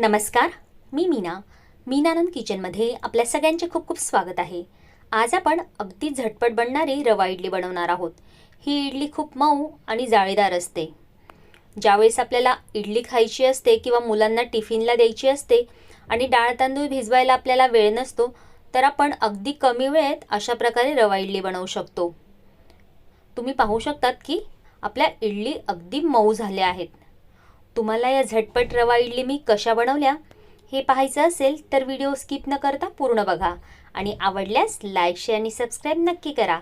नमस्कार मी मीना. मीनानंद किचनमध्ये आपल्या सगळ्यांचे खूप खूप स्वागत आहे. आज आपण अगदी झटपट बनणारी रवा इडली बनवणार आहोत. ही इडली खूप मऊ आणि जाळीदार असते. ज्यावेळेस आपल्याला इडली खायची असते किंवा मुलांना टिफिनला द्यायची असते आणि डाळ तांदूळ भिजवायला आपल्याला वेळ नसतो तर आपण अगदी कमी वेळेत अशा प्रकारे रवा इडली बनवू शकतो. तुम्ही पाहू शकतात की आपल्या इडली अगदी मऊ झाल्या आहेत. तुम्हाला या झटपट रवा इडली मी कशा बनवल्या? हे पाहायचं असेल तर व्हिडिओ स्किप न करता पूर्ण बघा आणि आवडल्यास लाईक शेअर आणि सबस्क्राईब नक्की करा.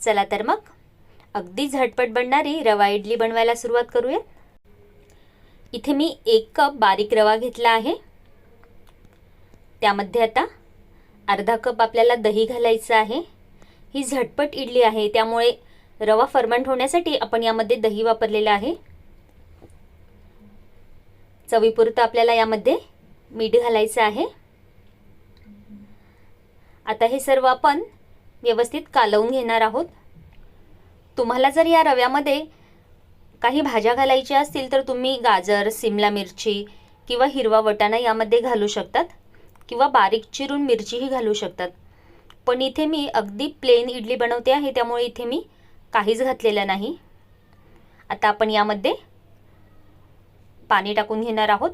चला तर मग अगदी झटपट बनणारी रवा इडली बनवायला सुरुवात करूया इथे मी एक कप बारीक रवा घेतला आहे. त्यामध्ये आता अर्धा कप आपल्याला दही घालायचं आहे. ही झटपट इडली आहे त्यामुळे रवा फर्मंट होण्यासाठी आपण यामध्ये दही वापरलेलं आहे. चवीपुरतं आपल्याला यामध्ये मीठ घालायचं आहे. आता हे सर्व आपण व्यवस्थित कालवून घेणार आहोत. तुम्हाला जर या रव्यामध्ये काही भाज्या घालायच्या असतील तर तुम्ही गाजर सिमला मिरची किंवा हिरवा वटाणा यामध्ये घालू शकतात किंवा बारीक चिरून मिरचीही घालू शकतात. पण इथे मी अगदी प्लेन इडली बनवते आहे त्यामुळे इथे मी काहीच घातलेलं नाही. आता आपण यामध्ये पाणी टाकून घेणार आहोत.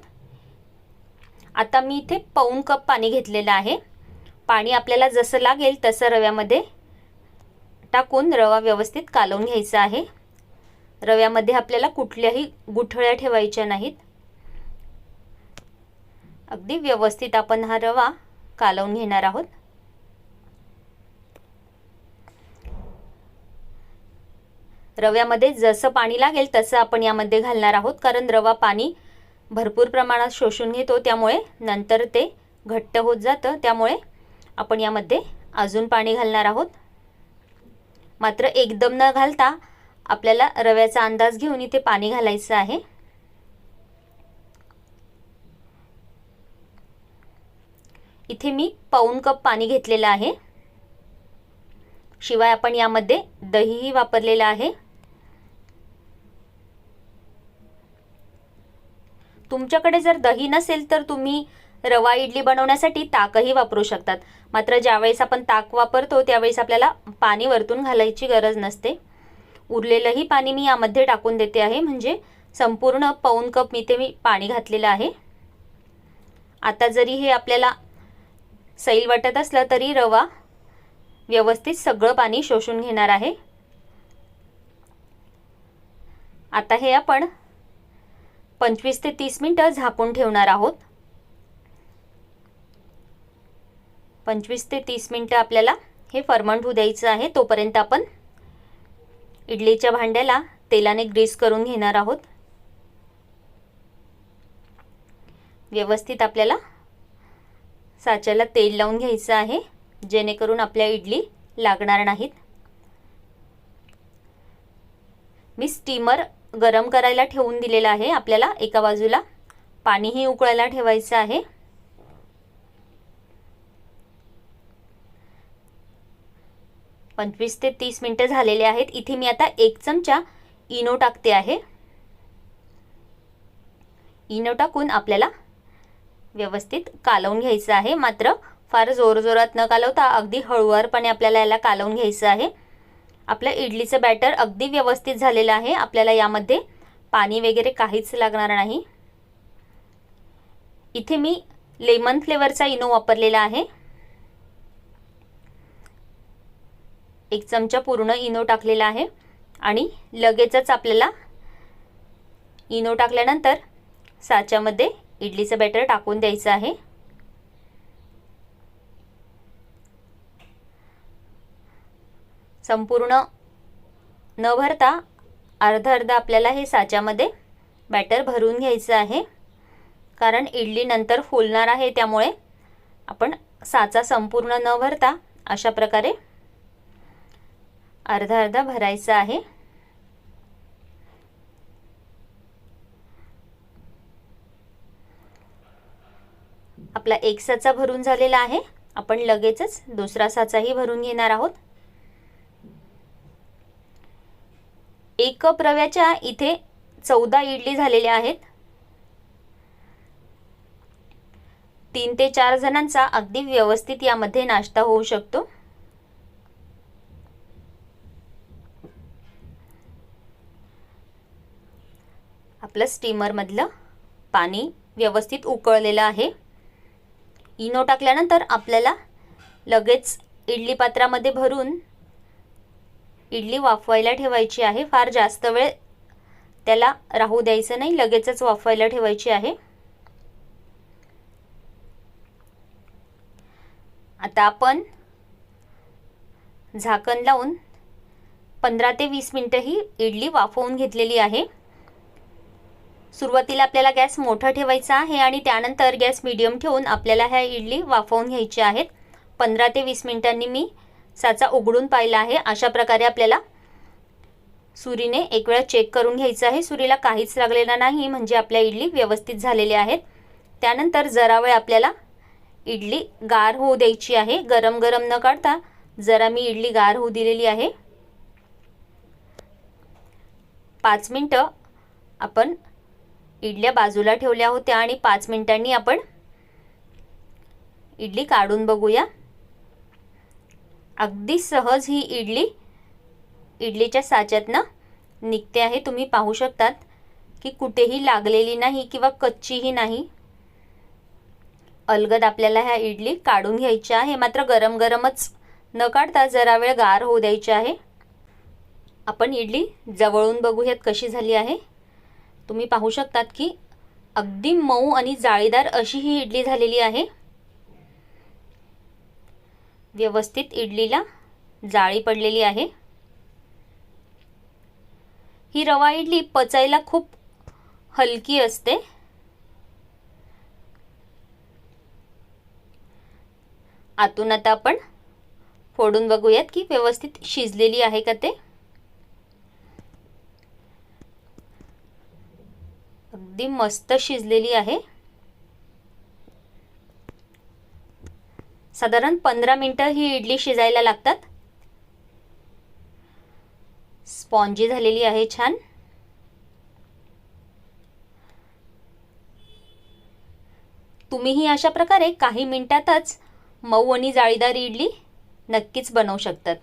आता मी इथे पाऊन कप पाणी घेतलेलं आहे. पाणी आपल्याला जसं लागेल तसं रव्यामध्ये टाकून रवा व्यवस्थित कालवून घ्यायचा आहे. रव्यामध्ये आपल्याला कुठल्याही गुठळ्या ठेवायच्या नाहीत. अगदी व्यवस्थित आपण हा रवा कालवून घेणार आहोत. रव्यामध्ये जसं पाणी लागेल तसं आपण यामध्ये घालणार आहोत. कारण रवा पाणी भरपूर प्रमाणात शोषून घेतो. त्यामुळे नंतर ते घट्ट होत जातं. त्यामुळे आपण यामध्ये अजून पाणी घालणार आहोत. मात्र एकदम न घालता आपल्याला रव्याचा अंदाज घेऊन इथे पाणी घालायचं आहे. इथे मी पाऊन कप पाणी घेतलेलं आहे. शिवाय आपण यामध्ये दहीही वापरलेलं आहे. तुमच्याकडे जर दही नसेल तर तुम्ही रवा इडली बनवण्यासाठी ताकही वापरू शकतात. मात्र ज्यावेळेस आपण ताक वापरतो त्यावेळेस आपल्याला पाणी वरतून घालायची गरज नसते. उरलेलंही पाणी मी यामध्ये टाकून देते आहे. म्हणजे संपूर्ण पाऊन कप मी ते मी पाणी घातलेलं आहे. आता जरी हे आपल्याला सैल वाटत असलं तरी रवा व्यवस्थित सगळं पाणी शोषून घेणार आहे. आता हे आपण पंचवीस ते तीस मिनटं झाकून ठेवणार आहोत. पंचवीस ते तीस मिनटं आपल्याला हे फर्मंट होऊ द्यायचं आहे तोपर्यंत आपण इडलीच्या भांड्याला तेलाने ग्रीस करून घेणार आहोत. व्यवस्थित आपल्याला साच्याला तेल लावून घ्यायचं आहे जेणेकरून आपल्या इडली लागणार नाहीत. मी स्टीमर गरम करायला ठेवून दिलेला आहे आपल्याला. एका बाजूला पाणीही उकळायला ठेवायचं आहे. पंचवीस ते तीस मिनटं झालेले आहेत. इथे मी आता एक चमचा इनो टाकते आहे. इनो टाकून आपल्याला व्यवस्थित कालवून घ्यायचं आहे. मात्र फार जोरजोरात न कालवता अगदी हळुवारपणे आपल्याला याला कालवून घ्यायचं आहे. आपलं इडलीचं बॅटर अगदी व्यवस्थित झालेलं आहे. आपल्याला यामध्ये पाणी वगैरे काहीच लागणार नाही. इथे मी लेमन फ्लेवरचा इनो वापरलेला आहे. एक चमचा पूर्ण इनो टाकलेला आहे. आणि लगेचच आपल्याला इनो टाकल्यानंतर साच्यामध्ये इडलीचं बॅटर टाकून द्यायचं आहे. संपूर्ण न भरता अर्धा अर्धा आपल्याला हे साच्यामध्ये बॅटर भरून घ्यायचं आहे. कारण इडली नंतर फुलणार आहे त्यामुळे आपण साचा संपूर्ण न भरता अशा प्रकारे अर्धा अर्धा भरायचा आहे. आपला एक साचा भरून झालेला आहे. आपण लगेचच दुसरा साचाही भरून घेणार आहोत. एक कप रव्याच्या इथे चौदा इडली झालेल्या आहेत. तीन ते चार जणांचा अगदी व्यवस्थित यामध्ये नाश्ता होऊ शकतो. आपलं स्टीमरमधलं पाणी व्यवस्थित उकळलेलं आहे. इनो टाकल्यानंतर आपल्याला लगेच इडली पात्रामध्ये भरून इडली वाफवायला ठेवायची आहे फार जास्त वेळ त्याला राहू द्यायचं नाही लगेचच वाफवायला ठेवायची आहे. आता आपण झाकण लावून पंधरा ते वीस मिनटं ही इडली वाफवून घेतलेली आहे. सुरुवातीला आपल्याला गॅस मोठा ठेवायचा आहे आणि त्यानंतर गॅस मिडियम ठेवून आपल्याला ह्या इडली वाफवून घ्यायच्या आहेत. पंधरा ते वीस मिनिटांनी मी साचा उघडून पाहिला आहे. अशा प्रकारे आपल्याला सुरीने एक वेळा चेक करून घ्यायचं आहे. सुरीला काहीच लागलेलं नाही म्हणजे आपल्या इडली व्यवस्थित झालेल्या आहेत. त्यानंतर जरा वेळ आपल्याला इडली गार होऊ द्यायची आहे. गरम गरम न काढता जरा मी इडली गार होऊ दिलेली आहे. पाच मिनटं आपण इडल्या बाजूला ठेवल्या होत्या आणि पाच मिनिटांनी आपण इडली काढून बघूया. अगदी सहज ही इडली इडलीच्या साच्यातनं निघते आहे. तुम्ही पाहू शकतात की कुठेही लागलेली नाही किंवा कच्चीही नाही. अलगद आपल्याला ह्या इडली काढून घ्यायच्या आहे. मात्र गरम गरमच न काढता जरा वेळ गार होऊ द्यायची आहे. आपण इडली जवळून बघूयात कशी झाली आहे. तुम्ही पाहू शकतात की अगदी मऊ आणि जाळीदार अशी ही इडली झालेली आहे. व्यवस्थित इडलीला जाळी पडलेली आहे. ही रवा इडली पचायला खूप हलकी असते. आतून आता आपण फोडून बघूयात की व्यवस्थित शिजलेली आहे का ते. अगदी मस्त शिजलेली आहे. साधारण पंधरा मिनटं ही इडली शिजायला लागतात. स्पॉन्जी झालेली आहे छान. तुम्हीही अशा प्रकारे काही मिनटातच मऊ आणि जाळीदार इडली नक्कीच बनवू शकतात.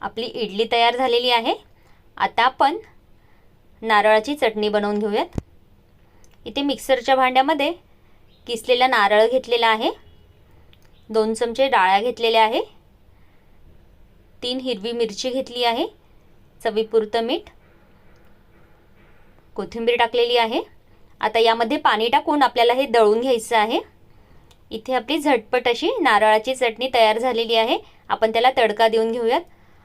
आपली इडली तयार झालेली आहे. आता आपण नारळाची चटणी बनवून घेऊयात. इथे मिक्सरच्या भांड्यामध्ये किसलेला नारळ घेतलेला आहे. दोन चमचे डाळ्या घेतलेल्या आहे. तीन हिरवी मिरची घेतली आहे. चवीपुरतं मीठ. कोथिंबीर टाकलेली आहे. आता यामध्ये पाणी टाकून आपल्याला हे दळून घ्यायचं आहे. इथे आपली झटपट अशी नारळाची चटणी तयार झालेली आहे. आपण त्याला तडका देऊन घेऊयात.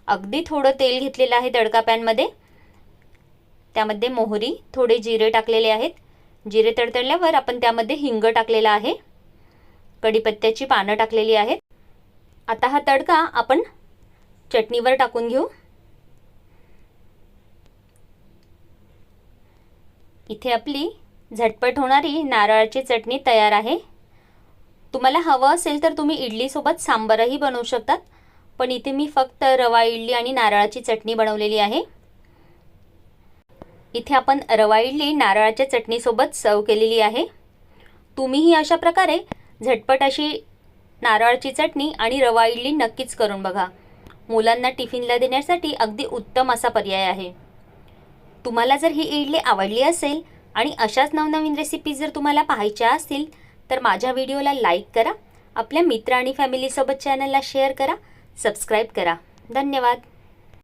अगदी थोडं तेल घेतलेलं आहे तडका पॅनमध्ये. त्यामध्ये मोहरी थोडे जिरे टाकलेले आहेत. जिरे तडतडल्यावर आपण त्यामध्ये हिंग टाकलेला आहे. कढीपत्त्याची पानं टाकलेली आहेत. आता हा तडका आपण चटणीवर टाकून घेऊ. इथे आपली झटपट होणारी नारळाची चटणी तयार आहे. तुम्हाला हवं असेल तर तुम्ही इडलीसोबत सांबारही बनवू शकतात पण इथे मी फक्त रवा इडली आणि नारळाची चटणी बनवलेली आहे. इथे आपण रवा इडली नारळाच्या चटणीसोबत सर्व केलेली आहे. तुम्हीही अशा प्रकारे झटपट अशी नारळाची चटणी आणि रवा इडली नक्कीच करून बघा. मुलांना टिफिनला देण्यासाठी अगदी उत्तम असा पर्याय आहे. तुम्हाला जर ही इडली आवडली असेल आणि अशाच नवनवीन रेसिपी जर तुम्हाला पाहायच्या असतील तर माझ्या व्हिडिओला लाईक करा आपल्या मित्र आणि फॅमिलीसोबत चॅनलला शेअर करा सबस्क्राईब करा. धन्यवाद.